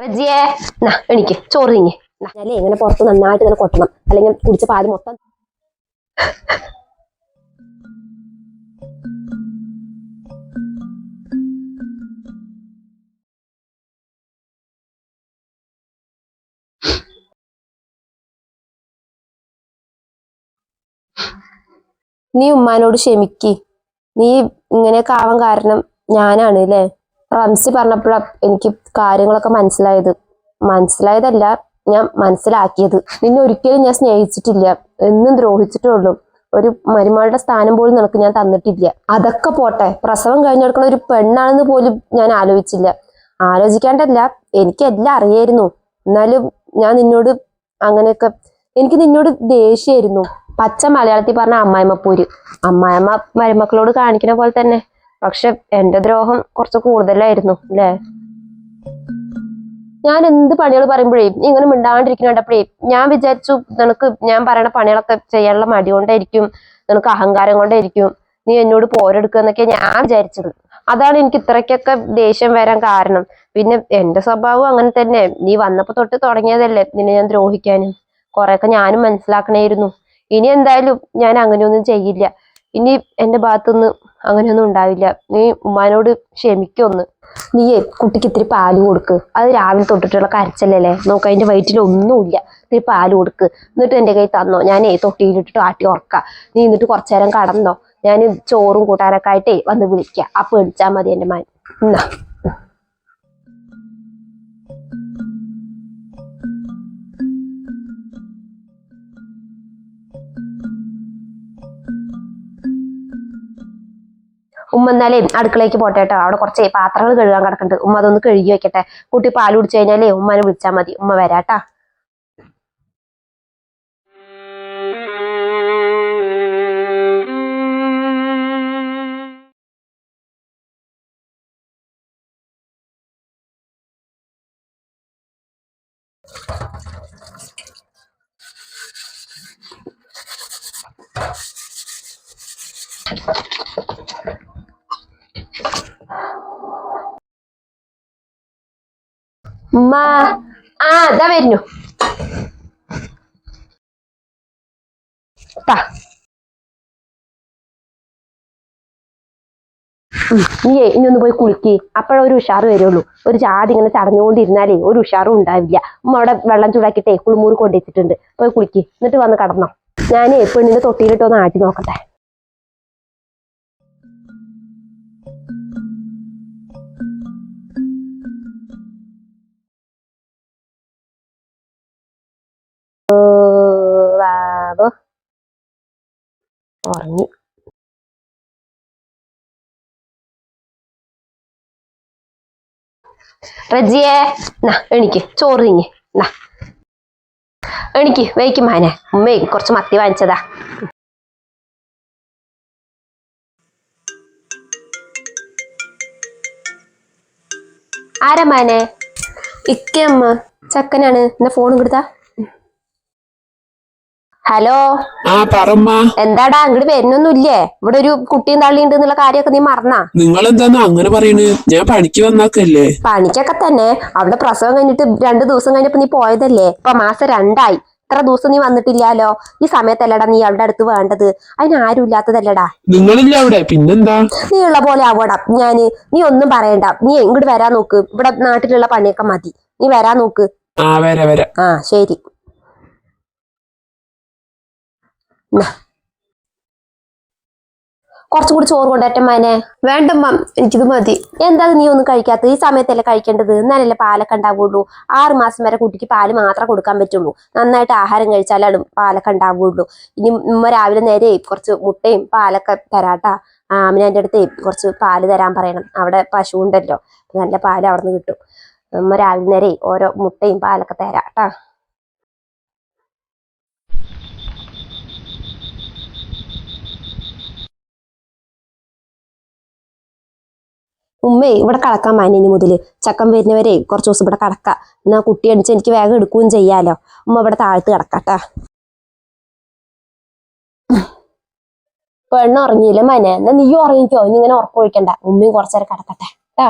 റജിയേ. ചോറ് തിങ്ങി. ഇങ്ങനെ പുറത്ത് നന്നായിട്ട് ഇങ്ങനെ കൊട്ടണം. അല്ലെങ്കിൽ കുടിച്ച പാൽ മൊത്തം നീ ഉമ്മാനോട് ക്ഷമിക്ക്. നീ ഇങ്ങനെ ആവാൻ കാരണം ഞാനാണ് അല്ലേ? റംസി പറഞ്ഞപ്പോഴാണ് എനിക്ക് കാര്യങ്ങളൊക്കെ മനസ്സിലായത്. മനസ്സിലായതല്ല ഞാൻ മനസ്സിലാക്കിയത്. നിന്നെ ഒരിക്കലും ഞാൻ സ്നേഹിച്ചിട്ടില്ല. എന്നും ദ്രോഹിച്ചിട്ടേ ഉള്ളൂ ഒരു മരുമകളുടെ സ്ഥാനം പോലും നിനക്ക് ഞാൻ തന്നിട്ടില്ല. അതൊക്കെ പോട്ടെ. പ്രസവം കഴിഞ്ഞെടുക്കുന്ന ഒരു പെണ്ണാണെന്ന് പോലും ഞാൻ ആലോചിച്ചില്ല. ആലോചിക്കാണ്ടല്ല എനിക്കെല്ലാം അറിയായിരുന്നു. എന്നാലും ഞാൻ നിന്നോട് അങ്ങനെയൊക്കെ എനിക്ക് നിന്നോട് ദേഷ്യമായിരുന്നു. പച്ച മലയാളത്തിൽ പറഞ്ഞ അമ്മായിമ്മപ്പൂര് അമ്മായിമ്മ മരുമക്കളോട് കാണിക്കുന്ന പോലെ തന്നെ. പക്ഷെ എന്റെ ദ്രോഹം കുറച്ച് കൂടുതലായിരുന്നു അല്ലേ? ഞാൻ എന്ത് പണികൾ പറയുമ്പോഴേ ഇങ്ങനെ മിണ്ടാണ്ടിരിക്കുന്ന കണ്ടപ്പോഴേ ഞാൻ വിചാരിച്ചു നിനക്ക് ഞാൻ പറയണ പണികളൊക്കെ ചെയ്യാനുള്ള മടി കൊണ്ടായിരിക്കും നിനക്ക് അഹങ്കാരം കൊണ്ടായിരിക്കും നീ എന്നോട് പോരെടുക്കുക എന്നൊക്കെ ഞാൻ വിചാരിച്ചത്. അതാണ് എനിക്ക് ഇത്രയ്ക്കൊക്കെ ദേഷ്യം വരാൻ കാരണം. പിന്നെ എന്റെ സ്വഭാവം അങ്ങനെ തന്നെ. നീ വന്നപ്പോ തൊട്ട് തുടങ്ങിയതല്ലേ നിന്നെ ഞാൻ ദ്രോഹിക്കാനും കുറെയൊക്കെ ഞാനും മനസ്സിലാക്കണേയിരുന്നു. ഇനി എന്തായാലും ഞാൻ അങ്ങനെയൊന്നും ചെയ്യില്ല. ഇനി എന്റെ ഭാഗത്തുനിന്ന് അങ്ങനെയൊന്നും ഉണ്ടാവില്ല. നീ ഉമ്മാനോട് ക്ഷമിക്കൊന്ന്. നീയേ കുട്ടിക്ക് ഇത്തിരി പാൽ കൊടുക്ക്. അത് രാവിലെ തൊട്ടിട്ടുള്ള കരച്ചല്ലേ നോക്ക് അതിന്റെ വയറ്റിൽ ഒന്നുമില്ല. ഇത്തിരി പാൽ കൊടുക്ക്. എന്നിട്ട് എന്റെ കൈ തന്നോ? ഞാനേ തൊട്ടിയിലിട്ടിട്ട് ആട്ടി ഉറക്കാം. നീ എന്നിട്ട് കുറച്ചു നേരം കടന്നോ? ഞാൻ ചോറും കൂട്ടാനൊക്കെ ആയിട്ടേ വന്ന് വിളിക്കാം. അപ്പൊ വിളിച്ചാൽ മതി എന്റെ മാൻ എന്നാ. ഉമ്മ എന്നാലേ അടുക്കളയ്ക്ക് പോട്ടെ കേട്ടോ അവിടെ കുറച്ച് പാത്രങ്ങൾ കഴുകാൻ കിടക്കുന്നുണ്ട്. ഉമ്മ അതൊന്ന് കഴുകി വെക്കട്ടെ. കുട്ടി പാൽ കുടിച്ചു കഴിഞ്ഞാലേ ഉമ്മനെ വിളിച്ചാൽ മതി. ഉമ്മ വരാട്ടാ ഉമ്മ. ആ അതാ വരുന്നു. നീയേ ഇനി ഒന്ന് പോയി കുളിക്ക്. അപ്പോഴൊരു ഉഷാറ് വരുള്ളൂ. ഒരു ചാടി ഇങ്ങനെ ചടഞ്ഞുകൊണ്ടിരുന്നാലേ ഒരു ഉഷാറും ഉണ്ടാവില്ല. ഉമ്മ അവിടെ വെള്ളം ചൂടാക്കിയിട്ടേ കുളിമൂറി കൊണ്ടുവച്ചിട്ടുണ്ട്. പോയി കുളിക്ക്. എന്നിട്ട് വന്ന് കടന്നോ. ഞാനേ പെണ്ണിന്റെ തൊട്ടിയിലിട്ട് ഒന്ന് ആട്ടി നോക്കട്ടെ. ഉറങ്ങി റജിയെ നാ എണിക്ക്. ചോറ് തിങ്ങി നാ. എണിക്ക്. വയ്ക്കും മാനെ. ഉമ്മേ കുറച്ച് മത്തി വാങ്ങിച്ചതാ. ആരാ മാനെ? ഇക്കമ്മ ചക്കനാണ്. എന്നാ ഫോൺ കൊടുത്താ? ഹലോ ആ പറമ്മ. എന്താടാ? അങ്ങോട്ട് വരുന്നൊന്നുമില്ലേ? ഇവിടെ ഒരു കുട്ടിയും തള്ളിയുണ്ട് എന്നുള്ള കാര്യമൊക്കെ നീ മറന്നാ? നിങ്ങൾ എന്താന്ന് അങ്ങനെ പറയണ്? ഞാൻ പണിക്ക് വന്നാക്കല്ലേ പണിക്കൊക്കെ തന്നെ. അവിടെ പ്രസവം കഴിഞ്ഞിട്ട് രണ്ടു ദിവസം കഴിഞ്ഞപ്പോ നീ പോയതല്ലേ? ഇപ്പൊ മാസം രണ്ടായി. ഇത്ര ദിവസം നീ വന്നിട്ടില്ലാലോ ഈ സമയത്തല്ലടാ നീ അവളുടെ അടുത്ത് വേണ്ടത്. അതിന് ആരും ഇല്ലാത്തതല്ലടാ. നിങ്ങളില്ല അവിടെ? പിന്നെന്താ? നീ ഉള്ള പോലെ ആവടാ. ഞാൻ നീ ഒന്നും പറയണ്ട. നീ എങ്ങോട്ട് വരാൻ നോക്ക്. ഇവിടെ നാട്ടിലുള്ള പണിയൊക്കെ മതി. നീ വരാൻ നോക്ക്. ആ വരാ വരാ. ആ ശരി. കുറച്ചും കൂടി ചോറ് കൊണ്ടേറ്റം മനെ. വേണ്ടമ്മ എനിക്കിത് മതി. എന്താ നീ ഒന്നും കഴിക്കാത്ത ഈ സമയത്തല്ലേ കഴിക്കേണ്ടത്? എന്നാലല്ലേ പാലൊക്കെ ഉണ്ടാവുള്ളൂ. ആറ് മാസം വരെ കുട്ടിക്ക് പാൽ മാത്രം കൊടുക്കാൻ പറ്റുള്ളൂ. നന്നായിട്ട് ആഹാരം കഴിച്ചാലാണ് പാലൊക്കെ ഉണ്ടാവുള്ളൂ. ഇനി ഉമ്മ രാവിലെ നേരെ കുറച്ച് മുട്ടയും പാലൊക്കെ തരാട്ടാ. ആമിനെ എന്റെ അടുത്ത് കുറച്ച് പാൽ തരാൻ പറയണം. അവിടെ പശു ഉണ്ടല്ലോ. നല്ല പാൽ അവിടെ നിന്ന് കിട്ടും. ഉമ്മ രാവിലെ നേരെ ഓരോ മുട്ടയും പാലൊക്കെ തരാട്ടാ. ഉമ്മേ ഇവിടെ കടക്കാൻ മാനിനി മുതൽ ചക്കം വരുന്നവരെ കുറച്ച് ദിവസം ഇവിടെ കടക്ക. എന്നാ കുട്ടി അടിച്ച് എനിക്ക് വേഗം എടുക്കുകയും ചെയ്യാലോ. ഉമ്മ ഇവിടെ താഴ്ത്ത് കിടക്കട്ട. പെണ്ണ് ഉറങ്ങിയില്ല മനെ? എന്നാ നീ ഉറങ്ങിക്കോ. നീ ഇങ്ങനെ ഉറപ്പൊഴിക്കണ്ട ഉമ്മയും കുറച്ചേരം കിടക്കട്ടെ. കേട്ടാ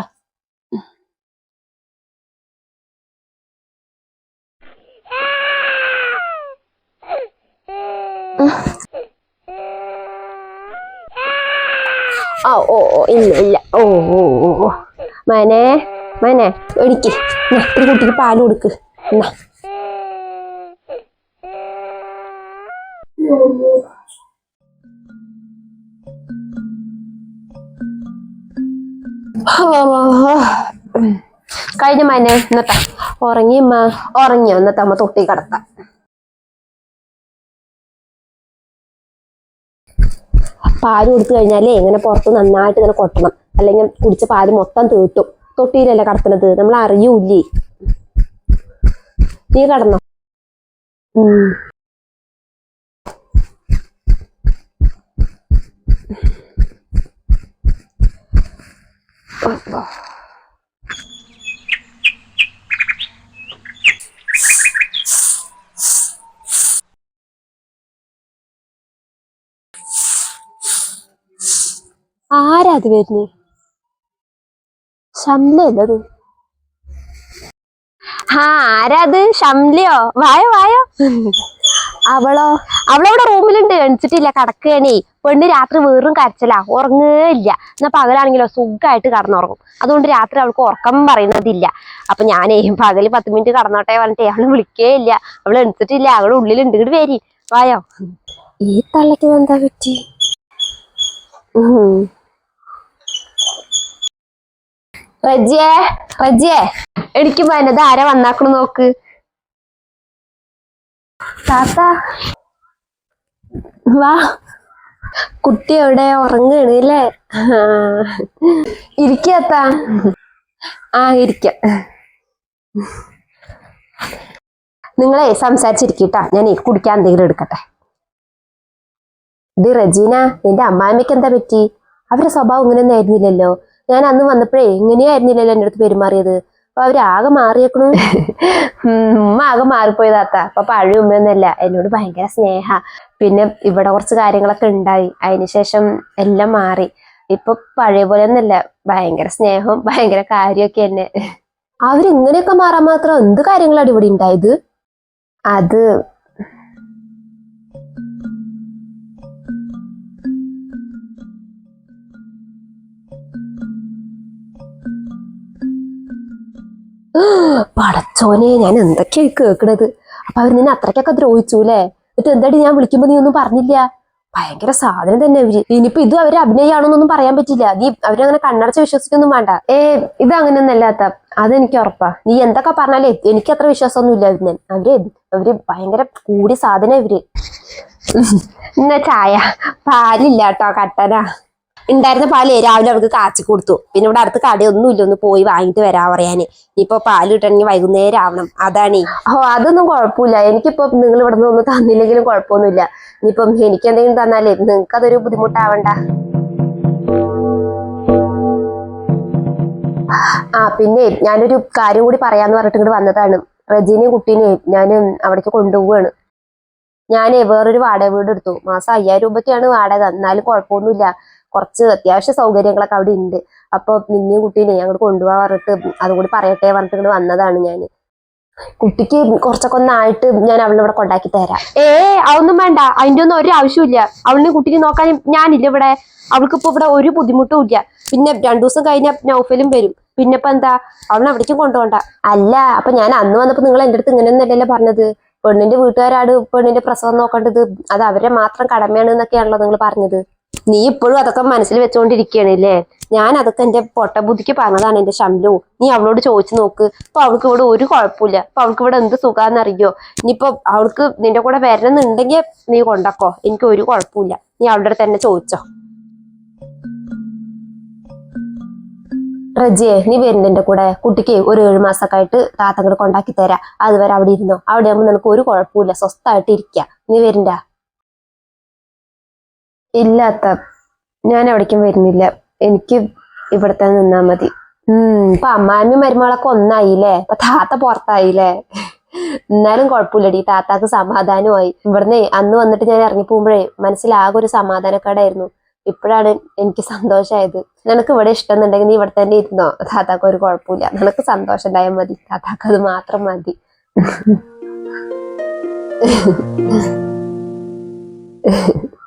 ആ ഓ ഓ ഇല്ല ഇല്ല. ഓ ഓ ഓ ഓ. മനെ മനെ എനിക്ക് ഒരു കുട്ടിക്ക് പാൽ കൊടുക്ക്. കഴിഞ്ഞ മനെ ഇന്നത്തെ ഉറങ്ങിയമ്മ ഉറങ്ങിയോ എന്നിട്ട് അമ്മ തൊട്ടി കിടത്താം. പാൽ കൊടുത്തു കഴിഞ്ഞാലേ ഇങ്ങനെ പുറത്ത് നന്നായിട്ട് ഇങ്ങനെ കൊട്ടണം. അല്ലെങ്കിൽ കുടിച്ച പാൽ മൊത്തം തീട്ടും തൊട്ടിയിലല്ലേ കടത്തണത് നമ്മൾ അറിയൂല്ലേ? നീ കടന്നോ. ഉം. ആരാ അത്? വരുന്നേ ഷംലല്ലത് ആ ആരാത് ഷംലയോ വായോ വായോ. അവളോ? അവളവിടെ റൂമിലുണ്ട്. എണിച്ചിട്ടില്ല. കടക്കുകയാണേ. പെണ്ണ് രാത്രി വേറും കരച്ചിലാ. ഉറങ്ങുകയില്ല എന്നാ പകലാണെങ്കിലോ സുഖമായിട്ട് കടന്നുറങ്ങും. അതുകൊണ്ട് രാത്രി അവൾക്ക് ഉറക്കം പറയുന്നതില്ല. അപ്പൊ ഞാനേ പകൽ പത്ത് മിനിറ്റ് കടന്നോട്ടെ പറഞ്ഞിട്ടേ അവൾ വിളിക്കേ ഇല്ല അവൾ എണിച്ചിട്ടില്ല. അവൾ ഉള്ളിലുണ്ട്. ഇങ്ങോട്ട് വരി. വായോ. ഈ തള്ളക്ക് എന്താ പറ്റി ഉം റജിയെ റജിയെ എനിക്ക് വനത് ആരാ വന്നാക്കണു നോക്ക്. താത്ത. വാ. കുട്ടി എവിടെ? ഉറങ്ങാണ് അല്ലേ? ഇരിക്കാത്ത ആ ഇരിക്ക. നിങ്ങളെ സംസാരിച്ചിരിക്കട്ടാ. ഞാൻ കുടിക്കാൻ എന്തെങ്കിലും എടുക്കട്ടെ. ഇത് റജീന നിന്റെ അമ്മാമ്മയ്ക്ക് എന്താ പറ്റി? അവരുടെ സ്വഭാവം ഇങ്ങനെയൊന്നും ആയിരുന്നില്ലല്ലോ. ഞാൻ അന്ന് വന്നപ്പോഴേ എങ്ങനെയായിരുന്നില്ലല്ലോ എന്റെ അടുത്ത് പെരുമാറിയത്? അപ്പൊ അവരാകെ മാറിയേക്കണു. ഉമ്മ ആകെ മാറിപ്പോയതാത്ത അപ്പൊ പഴയ ഉമ്മയൊന്നല്ല എന്നോട് ഭയങ്കര സ്നേഹ. പിന്നെ ഇവിടെ കുറച്ച് കാര്യങ്ങളൊക്കെ ഉണ്ടായി. അതിനുശേഷം എല്ലാം മാറി. ഇപ്പൊ പഴയ പോലെ ഒന്നല്ല ഭയങ്കര സ്നേഹവും ഭയങ്കര കാര്യമൊക്കെ തന്നെ. അവരിങ്ങനെയൊക്കെ മാറാൻ മാത്രം എന്ത് കാര്യങ്ങളാണ് ഇവിടെ ഉണ്ടായത്? അത് പടച്ചോനെ ഞാൻ എന്തൊക്കെയായി കേൾക്കണത്? അപ്പൊ അവർ നിന്നെ അത്രയ്ക്കൊക്കെ ദ്രോഹിച്ചു അല്ലേ? എന്നിട്ട് എന്താടി ഞാൻ വിളിക്കുമ്പോ നീ ഒന്നും പറഞ്ഞില്ല? ഭയങ്കര സാധനം തന്നെ അവർ. ഇനിയിപ്പോ ഇത് അവർ അഭിനയാണോന്നൊന്നും പറയാൻ പറ്റില്ല. നീ അവരങ്ങനെ കണ്ണടച്ച് വിശ്വസിക്കൊന്നും വേണ്ട. ഏ ഇത് അങ്ങനെയൊന്നല്ലാത്ത. അതെനിക്ക് ഉറപ്പാ. നീ എന്തൊക്കെ പറഞ്ഞാലേ എനിക്ക് അത്ര വിശ്വാസമൊന്നും ഇല്ല അവർ അവർ അവർ ഭയങ്കര കൂടി സാധനം ഇവർ. എന്നാ ചായ. പാലില്ല കേട്ടോ കട്ടനാ. ഉണ്ടായിരുന്ന പാൽ രാവിലെ അവർക്ക് കാച്ചി കൊടുത്തു. പിന്നെ ഇവിടെ അടുത്ത് കടയൊന്നുമില്ല. ഒന്ന് പോയി വാങ്ങിട്ട് വരാ പറയാന്. ഇനിയിപ്പോ പാൽ കിട്ടണമെങ്കിൽ വൈകുന്നേരം ആവണം. അതാണ്. ഓ അതൊന്നും കുഴപ്പമില്ല. എനിക്കിപ്പോ നിങ്ങൾ ഇവിടെ നിന്ന് ഒന്നും തന്നില്ലെങ്കിലും കുഴപ്പമൊന്നുമില്ല. ഇനിയിപ്പം എനിക്ക് എന്തെങ്കിലും തന്നാലേ നിങ്ങൾക്ക് അതൊരു ബുദ്ധിമുട്ടാവണ്ട. ആ പിന്നെ ഞാനൊരു കാര്യം കൂടി പറയാന്ന് പറഞ്ഞിട്ട് ഇങ്ങോട്ട് വന്നതാണ്. റജീനെയും കുട്ടീനെയും ഞാൻ അവിടേക്ക് കൊണ്ടുപോവാണ്. ഞാനേ വേറൊരു വാടക വീട് എടുത്തു മാസം അയ്യായിരം രൂപയ്ക്കാണ് വാടക. എന്നാലും കുഴപ്പമൊന്നുമില്ല. കുറച്ച് അത്യാവശ്യ സൗകര്യങ്ങളൊക്കെ അവിടെ ഉണ്ട്. അപ്പൊ നിന്നെയും കുട്ടീനെ അങ്ങോട്ട് കൊണ്ടുപോകാൻ പറഞ്ഞിട്ട് അതുകൂടി പറയട്ടെ പറഞ്ഞിട്ട് വന്നതാണ് ഞാൻ കുട്ടിക്ക് കുറച്ചൊക്കെ ഒന്നായിട്ട് ഞാൻ അവളെ ഇവിടെ കൊണ്ടാക്കി തരാം. ഏ അതൊന്നും വേണ്ട. അതിന്റെ ഒന്നും ഒരു ആവശ്യമില്ല അവളിനെ കുട്ടിക്ക് നോക്കാൻ ഞാനില്ല ഇവിടെ. അവൾക്ക് ഇപ്പൊ ഇവിടെ ഒരു ബുദ്ധിമുട്ടും ഇല്ല. പിന്നെ രണ്ടു ദിവസം കഴിഞ്ഞ നൗഫലും വരും. പിന്നെ ഇപ്പൊ എന്താ? അവളെ അവിടേക്കും കൊണ്ടുപോണ്ട അല്ല അപ്പൊ ഞാൻ അന്ന് വന്നപ്പോ നിങ്ങൾ എന്റെ അടുത്ത് ഇങ്ങനെ ഇങ്ങനെയൊന്നല്ലല്ലോ പറഞ്ഞത്. പെണ്ണിന്റെ വീട്ടുകാരാണ് പെണ്ണിന്റെ പ്രസവം നോക്കേണ്ടത്. അത് അവരെ മാത്രം കടമയാണ് എന്നൊക്കെയാണല്ലോ നിങ്ങൾ പറഞ്ഞത്. നീ ഇപ്പോഴും അതൊക്കെ മനസ്സിൽ വെച്ചുകൊണ്ടിരിക്കുകയാണ് അല്ലേ? ഞാൻ അതൊക്കെ എന്റെ പൊട്ട ബുദ്ധിക്ക് പറഞ്ഞതാണ് എന്റെ ശമ്പലു നീ അവളോട് ചോദിച്ചു നോക്ക്. ഇപ്പൊ അവൾക്ക് ഇവിടെ ഒരു കുഴപ്പമില്ല. ഇപ്പൊ അവൾക്ക് ഇവിടെ എന്ത് സുഖാന്നറിയോ? ഇനിയിപ്പോ അവൾക്ക് നിന്റെ കൂടെ വരണമെന്നുണ്ടെങ്കിൽ നീ കൊണ്ടക്കോ. എനിക്ക് ഒരു കുഴപ്പമില്ല. നീ അവളുടെ തന്നെ ചോദിച്ചോ. റജിയെ നീ വരുന്നുണ്ട് എന്റെ കൂടെ. കുട്ടിക്ക് ഒരു ഏഴ് മാസമൊക്കെ ആയിട്ട് താത്തങ്ങൾ കൊണ്ടാക്കി തരാ. അതുവരെ അവിടെ ഇരുന്നോ. അവിടെ ആകുമ്പോൾ നിനക്ക് ഒരു കുഴപ്പമില്ല സ്വസ്ഥമായിട്ട് ഇരിക്കുക നീ വരണ്ട. ഇല്ലാത്ത ഞാൻ എവിടേക്കും വരുന്നില്ല. എനിക്ക് ഇവിടത്തെ നിന്നാ മതി. ഉം ഇപ്പൊ അമ്മാമ്മയും മരുമകളൊക്കെ ഒന്നായില്ലേ? ഇപ്പൊ താത്ത പുറത്തായില്ലേ? എന്നാലും കുഴപ്പമില്ലടി. താത്താക്ക് സമാധാനമായി. ഇവിടുന്ന് അന്ന് വന്നിട്ട് ഞാൻ ഇറങ്ങി പോകുമ്പോഴേ മനസ്സിലാകെ ഒരു സമാധാനക്കേടായിരുന്നു. ഇപ്പോഴാണ് എനിക്ക് സന്തോഷമായത് നിനക്ക് ഇവിടെ ഇഷ്ടം എന്നുണ്ടെങ്കിൽ നീ ഇവിടെ തന്നെ ഇരുന്നോ? താത്താക്ക് ഒരു കുഴപ്പമില്ല. നിനക്ക് സന്തോഷം ഉണ്ടായാൽ മതി. താത്താക്ക് അത് മാത്രം മതി.